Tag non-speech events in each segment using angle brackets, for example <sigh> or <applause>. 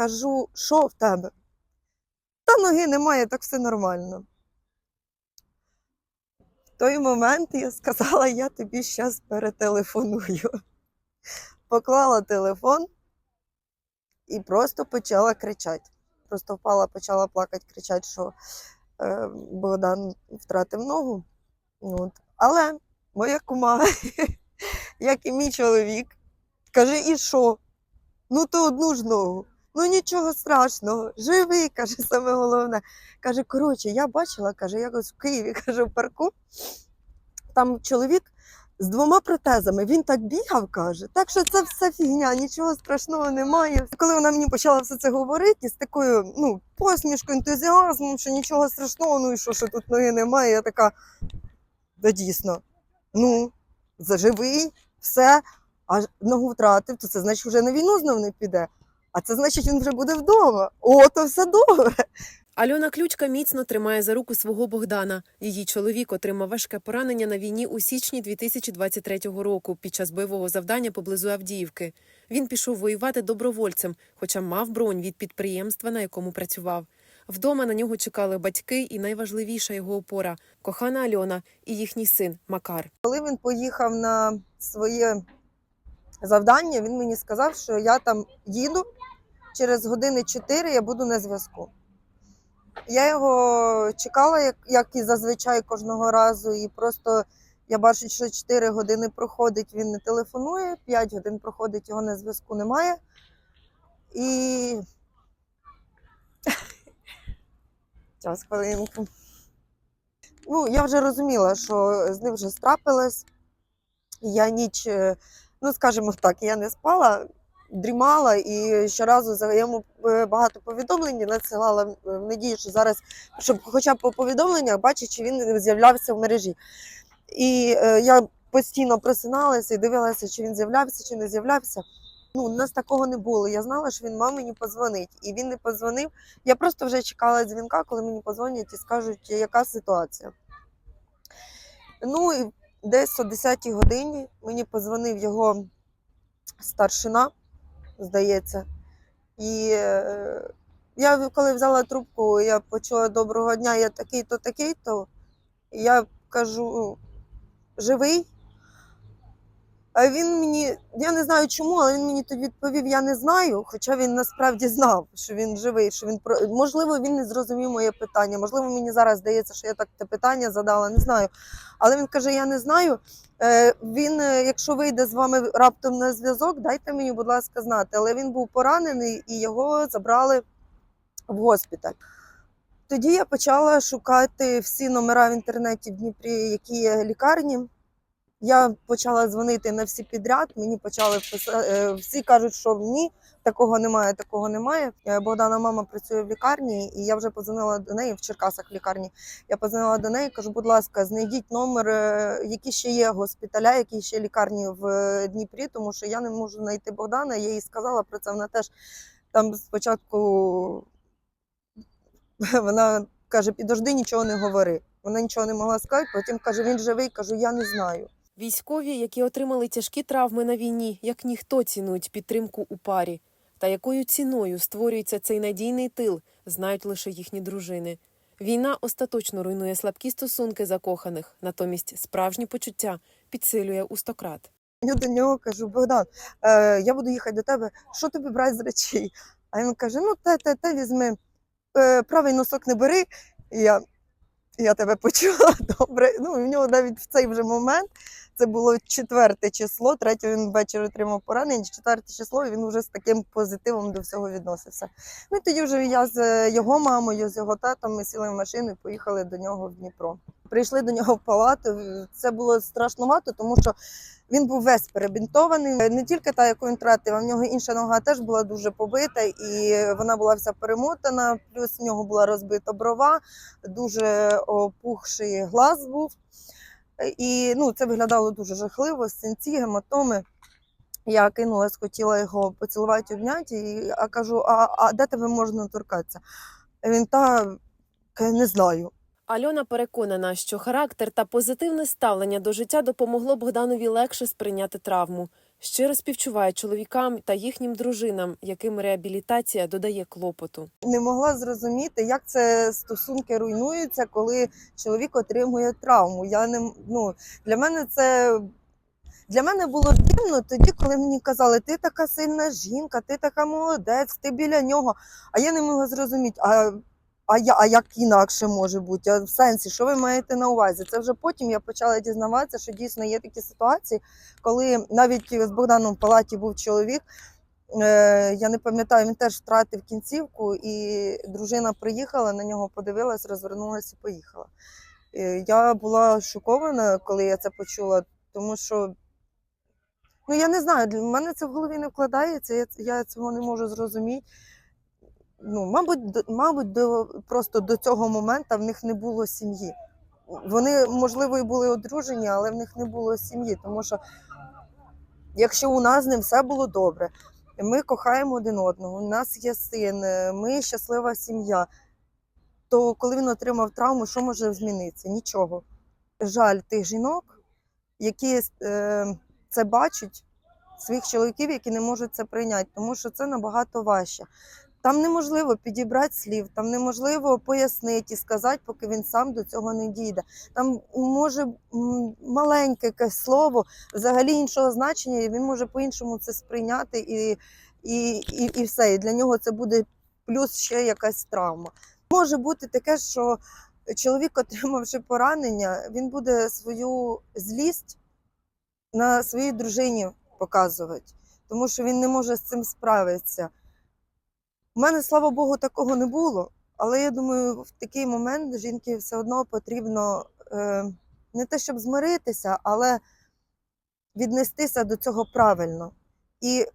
Кажу, що в тебе? Та ноги немає, так все нормально. В той момент я сказала, я тобі зараз перетелефоную. Поклала телефон і просто почала кричати. Просто впала, почала плакати, кричати, що е, Богдан втратив ногу. От. Але моя кума, <laughs> як і мій чоловік, каже, і що? Ну, то одну ж ногу. Ну нічого страшного, живий, <laughs> каже, саме головне. Каже, коротше, я бачила, каже, якось в Києві, <laughs> каже, в парку. Там чоловік з двома протезами. Він так бігав, каже. Так що це все фігня, нічого страшного немає. Коли вона мені почала все це говорити з такою ну, посмішкою, ентузіазмом, що нічого страшного, ну і що, що тут ноги немає, я така. Да дійсно, ну, заживий, все, а ногу втратив, то це значить вже на війну знов не піде. А це значить, він вже буде вдома. О, то все добре. Альона Ключка міцно тримає за руку свого Богдана. Її чоловік отримав важке поранення на війні у січні 2023 року під час бойового завдання поблизу Авдіївки. Він пішов воювати добровольцем, хоча мав бронь від підприємства, на якому працював. Вдома на нього чекали батьки, і найважливіша його опора кохана Альона і їхній син Макар. Коли він поїхав на своє завдання, він мені сказав, що я там їду, через години 4 я буду на зв'язку. Я його чекала, як, як і зазвичай кожного разу, і просто я бачу, що 4 години проходить, він не телефонує, 5 годин проходить, його на зв'язку немає. І. Час хвилинку. Ну, я вже розуміла, що з ним вже страпилось. Я ніч, е, ну скажімо так, я не спала, дрімала і щоразу за- йому е, багато повідомлень надсилала е, в надії, що зараз, щоб хоча б по повідомленнях бачити, чи він з'являвся в мережі. І е, я постійно просиналася і дивилася, чи він з'являвся, чи не з'являвся. Ну, у нас такого не було. Я знала, що він мав мені позвонить, і він не позвонив. Я просто вже чекала дзвінка, коли мені позвонять і скажуть, яка ситуація. Ну і десь о 10-й годині мені позвонив його старшина, здається. І е, я коли взяла трубку, я почула доброго дня, я такий-то, такий-то. Я кажу, живий. Він мені, я не знаю чому, але він мені тоді відповів, я не знаю, хоча він насправді знав, що він живий, що він можливо, він не зрозумів моє питання. Можливо, мені зараз здається, що я так те питання задала, не знаю. Але він каже: Я не знаю. Е, Він, е, якщо вийде з вами раптом на зв'язок, дайте мені, будь ласка, знати. Але він був поранений і його забрали в госпіталь. Тоді я почала шукати всі номера в інтернеті в Дніпрі, які є лікарні. Я почала дзвонити на всі підряд. Мені почали писати, всі кажуть, що ні, такого немає, такого немає. Е, Богдана мама працює в лікарні, і я вже подзвонила до неї в Черкасах в лікарні. Я подзвонила до неї, кажу, будь ласка, знайдіть номер, е, які ще є госпіталя, які ще лікарні в е, Дніпрі, тому що я не можу знайти Богдана. Я їй сказала про це. Вона теж там спочатку <laughs> вона каже: підожди, нічого не говори. Вона нічого не могла сказати, потім каже, він живий, кажу, я не знаю. Військові, які отримали тяжкі травми на війні, як ніхто цінують підтримку у парі. Та якою ціною створюється цей надійний тил, знають лише їхні дружини. Війна остаточно руйнує слабкі стосунки закоханих, натомість справжні почуття підсилює у стократ. Я до нього кажу: Богдан, е, я буду їхати до тебе. Що тобі брати з речей? А він каже: Ну, те, те, те візьми, е, правий носок не бери. І я, я тебе почула <laughs> добре. Ну, в нього навіть в цей вже момент це було четверте число, третє він ввечері отримав поранення, четверте число, він вже з таким позитивом до всього відносився. Ну і тоді вже я з його мамою, з його татом, ми сіли в машину і поїхали до нього в Дніпро. Прийшли до нього в палату. Це було страшнувато, тому що він був весь перебінтований. Не тільки та, яку він втратив, а в нього інша нога теж була дуже побита, і вона була вся перемотана. Плюс в нього була розбита брова, дуже опухший глаз був. І ну, це виглядало дуже жахливо, синці, гематоми. Я кинулась, хотіла його поцілувати, обняти, і, а кажу: а, а де тебе можна торкатися? Він та не знаю. Альона переконана, що характер та позитивне ставлення до життя допомогло Богданові легше сприйняти травму. Щиро співчуває чоловікам та їхнім дружинам, яким реабілітація додає клопоту. Не могла зрозуміти, як це стосунки руйнуються, коли чоловік отримує травму. Я не ну для мене це для мене було дивно тоді, коли мені казали, ти така сильна жінка, ти така молодець, ти біля нього. А я не могла зрозуміти, а, а, я, а як інакше може бути? А в сенсі, що ви маєте на увазі? Це вже потім я почала дізнаватися, що дійсно є такі ситуації, коли навіть з Богданом в палаті був чоловік. Е, я не пам'ятаю, він теж втратив кінцівку, і дружина приїхала на нього, подивилась, розвернулася і поїхала. Е, Я була шокована, коли я це почула, тому що ну я не знаю, для мене це в голові не вкладається, я, я цього не можу зрозуміти. Ну, мабуть, мабуть, до, просто до цього моменту в них не було сім'ї. Вони, можливо, і були одружені, але в них не було сім'ї, тому що якщо у нас з ним все було добре, ми кохаємо один одного, у нас є син, е, ми щаслива сім'я. То коли він отримав травму, що може змінитися? Нічого. Жаль тих жінок, які е, це бачать, своїх чоловіків, які не можуть це прийняти, тому що це набагато важче. Там неможливо підібрати слів, там неможливо пояснити і сказати, поки він сам до цього не дійде. Там може маленьке якесь слово, взагалі іншого значення, і він може по-іншому це сприйняти, і, і, і, і все. І для нього це буде плюс ще якась травма. Може бути таке, що чоловік, отримавши поранення, він буде свою злість на своїй дружині показувати, тому що він не може з цим справитися. У мене, слава Богу, такого не було, але я думаю, в такий момент жінки все одно потрібно е, не те, щоб змиритися, але віднестися до цього правильно і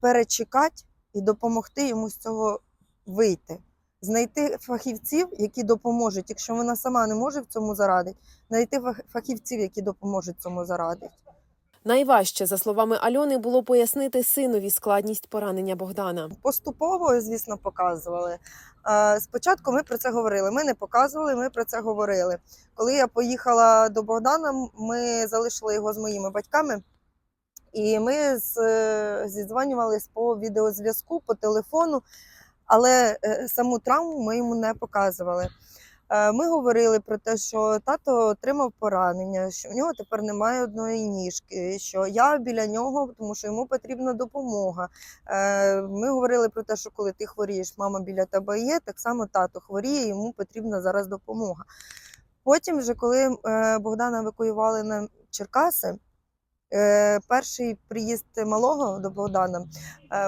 перечекати і допомогти йому з цього вийти. Знайти фахівців, які допоможуть, якщо вона сама не може в цьому зарадити, знайти фах- фахівців, які допоможуть цьому зарадити. Найважче, за словами Альони, було пояснити синові складність поранення Богдана. Поступово, звісно, показували. Спочатку ми про це говорили. Ми не показували, ми про це говорили. Коли я поїхала до Богдана, ми залишили його з моїми батьками, і ми е, по відеозв'язку, по телефону, але е, саму травму ми йому не показували. Е, Ми говорили про те, що тато отримав поранення, що в нього тепер немає одної ніжки, що я біля нього, тому що йому потрібна допомога. Е, Ми говорили про те, що коли ти хворієш, мама біля тебе є, так само тато хворіє, йому потрібна зараз допомога. Потім, вже коли е, Богдана евакуювали на Черкаси, перший приїзд малого до Богдана,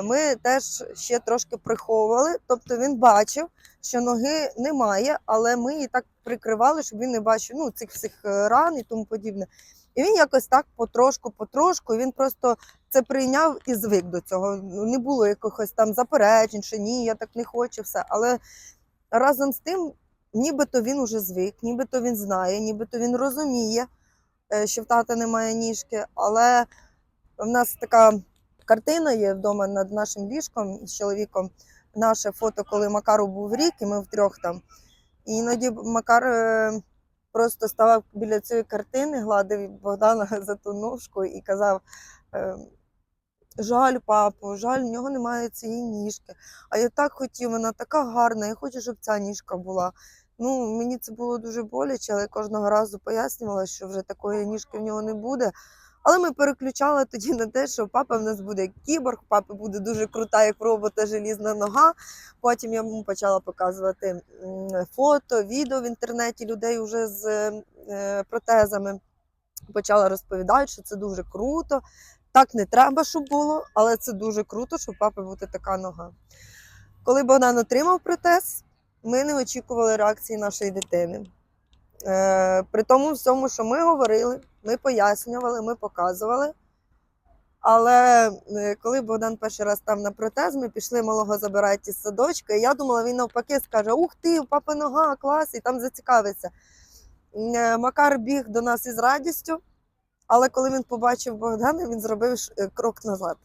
ми теж ще трошки приховували. Тобто він бачив, що ноги немає, але ми її так прикривали, щоб він не бачив ну, цих всіх е, ран і тому подібне. І він якось так потрошку, потрошку, він просто це прийняв і звик до цього. Не було якихось там заперечень, що ні, я так не хочу, все. Але разом з тим, нібито він уже звик, нібито він знає, нібито він розуміє, е, що в тата немає ніжки. Але в нас така картина є вдома над нашим ліжком з чоловіком. Наше фото, коли Макару був рік, і ми втрьох там. І іноді Макар е, просто ставав біля цієї картини, гладив Богдана <laughs> за ту ножку і казав: е, жаль, папу, жаль, в нього немає цієї ніжки. А я так хотів, вона така гарна, я хочу, щоб ця ніжка була. Ну, мені це було дуже боляче, але кожного разу пояснювала, що вже такої ніжки в нього не буде. Але ми переключали тоді на те, що папа в нас буде кіборг, папа буде дуже крута, як робота желізна нога. Потім я йому почала показувати фото, відео в інтернеті людей вже з е, протезами. Почала розповідати, що це дуже круто. Так не треба, щоб було, але це дуже круто, щоб у папи буде така нога. Коли Богдан отримав протез, ми не очікували реакції нашої дитини. Е, при тому всьому, що ми говорили, ми пояснювали, ми показували. Але е, коли Богдан перший раз став на протез, ми пішли малого забирати із садочка, і я думала, він навпаки скаже: Ух ти, у папи нога, клас, і там зацікавиться. Е, Макар біг до нас із радістю, але коли він побачив Богдана, він зробив крок назад.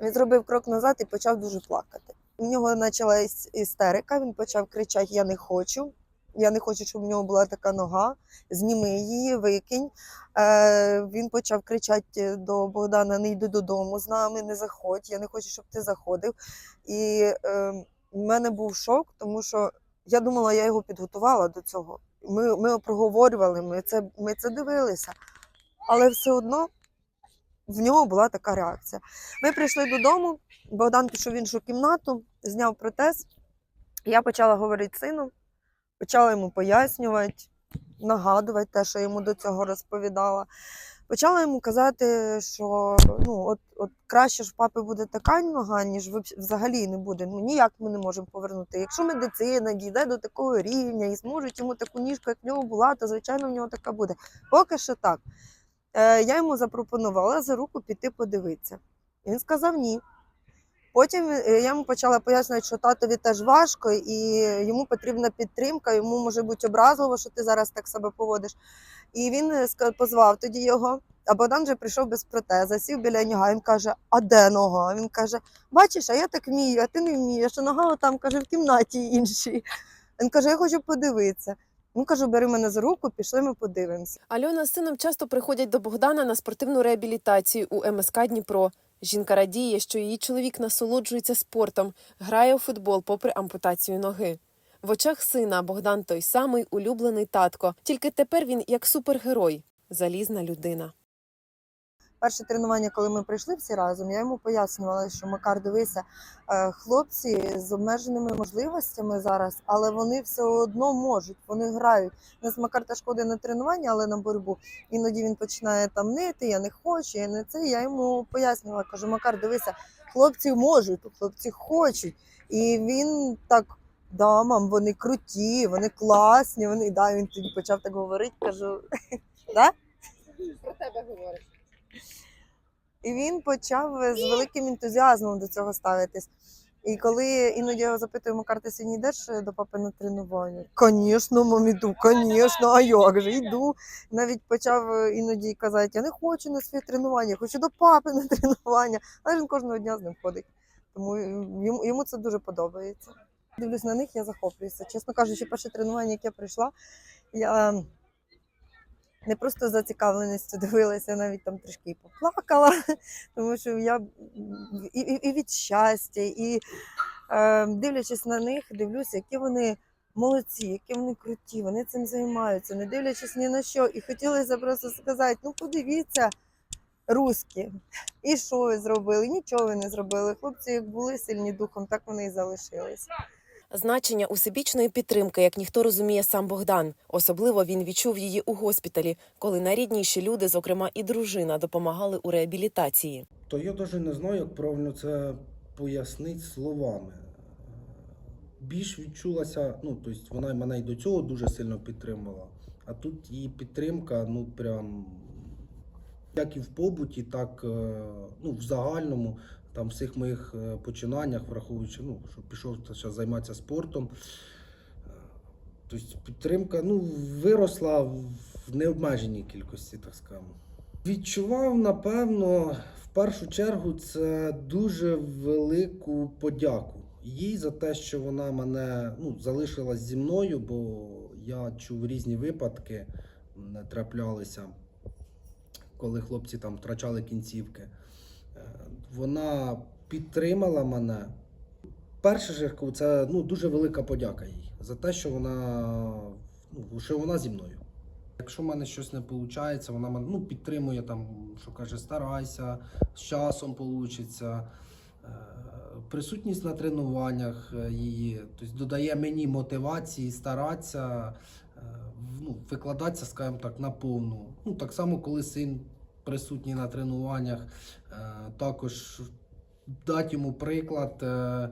Він зробив крок назад і почав дуже плакати. У нього почалась істерика, він почав кричати: Я не хочу. Я не хочу, щоб в нього була така нога. Зніми її, викинь. Е, він почав кричати до Богдана: не йди додому з нами, не заходь. Я не хочу, щоб ти заходив. І е, в мене був шок, тому що я думала, я його підготувала до цього. Ми, ми проговорювали, ми це, ми це дивилися. Але все одно в нього була така реакція. Ми прийшли додому, Богдан пішов в іншу кімнату, зняв протез. Я почала говорити з сином, почала йому пояснювати, нагадувати те, що йому до цього розповідала. Почала йому казати, що ну, от, от краще ж в папи буде така нога, ніж взагалі не буде. Ну ніяк ми не можемо повернути. Якщо медицина дійде до такого рівня і зможуть йому таку ніжку, як в нього була, то звичайно в нього така буде. Поки що так. Е, я йому запропонувала за руку піти подивитися. Він сказав ні. Потім е, я йому почала пояснювати, що татові теж важко, і йому потрібна підтримка, йому може бути образливо, що ти зараз так себе поводиш. І він е, позвав тоді його. А Богдан вже прийшов без протеза, сів біля нього. Він каже: А де нога? Він каже: Бачиш, а я так вмію, а ти не вмієш. А нога там каже в кімнаті іншій. Він каже: Я хочу подивитися. Він каже, бери мене за руку, пішли, ми подивимося. Альона з сином часто приходять до Богдана на спортивну реабілітацію у МСК Дніпро. Жінка радіє, що її чоловік насолоджується спортом, грає у футбол попри ампутацію ноги. В очах сина Богдан той самий улюблений татко, тільки тепер він як супергерой, залізна людина. Перше тренування, коли ми прийшли всі разом, я йому пояснювала, що Макар, дивися, е, хлопці з обмеженими можливостями зараз, але вони все одно можуть, вони грають. У нас Макар теж ходить на тренування, але на боротьбу. Іноді він починає там нити, я не хочу, я не це. Я йому пояснювала, кажу, Макар, дивися, хлопці можуть, хлопці хочуть. І він так. Да, мам, вони круті, вони класні. Вони да, він тоді почав так говорити. Кажу, <laughs> да? Про тебе говорить. І він почав з великим ентузіазмом до цього ставитись. І коли іноді його запитую, Макар, ти сьогодні йдеш до папи на тренування? Звісно, мам, іду, звісно, а як же йду. Навіть почав е, іноді казати, я не хочу на своє тренування, я хочу до папи на тренування. Але він кожного дня з ним ходить. Тому йому, йому це дуже подобається. Дивлюсь на них, я захоплююся. Чесно кажучи, перше тренування, яке прийшла, я не просто зацікавленістю дивилася, навіть там трішки і поплакала, <laughs> тому що я і, і, і від щастя, і е, дивлячись на них, дивлюся, які вони молодці, які вони круті, вони цим займаються, не дивлячись ні на що. І хотілося просто сказати: ну подивіться, руські, і що ви зробили? Нічого ви не зробили. Хлопці, як були сильні духом, так вони і залишилися. Значення усебічної підтримки, як ніхто розуміє сам Богдан. Особливо він відчув її у госпіталі, коли найрідніші люди, зокрема і дружина, допомагали у реабілітації. То я навіть не знаю, як правильно це пояснити словами. Більш відчулася, ну, тобто вона мене й до цього дуже сильно підтримувала. А тут її підтримка, ну прям як і в побуті, так е, ну, в загальному, там всіх моїх е, починаннях, враховуючи, ну, що пішов зараз займатися спортом. Е, Тобто підтримка ну, виросла в необмеженій кількості, так скажемо. Відчував, напевно, в першу чергу це дуже велику подяку їй за те, що вона мене ну, залишилась зі мною, бо я чув різні випадки, траплялися, коли хлопці там втрачали кінцівки. Вона підтримала мене. Перше ж це ну, дуже велика подяка їй за те, що вона, ну, що вона зі мною. Якщо в мене щось не виходить, вона мене ну, підтримує, там, що каже, старайся, з часом вийде. Присутність на тренуваннях е, її, тобто додає мені мотивації старатися, е, ну, викладатися, скажімо так, на повну. Ну, так само, коли син присутній на тренуваннях, е, також дати йому приклад. е,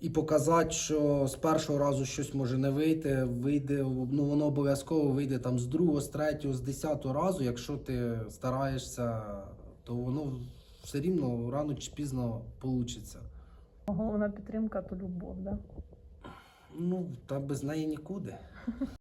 і показати, що з першого разу щось може не вийти, вийде, ну воно обов'язково вийде там з другого, з третього, з десятого разу. Якщо ти стараєшся, то воно все рівно рано чи пізно вийде. Головна підтримка то любов, да? Ну, та без неї нікуди.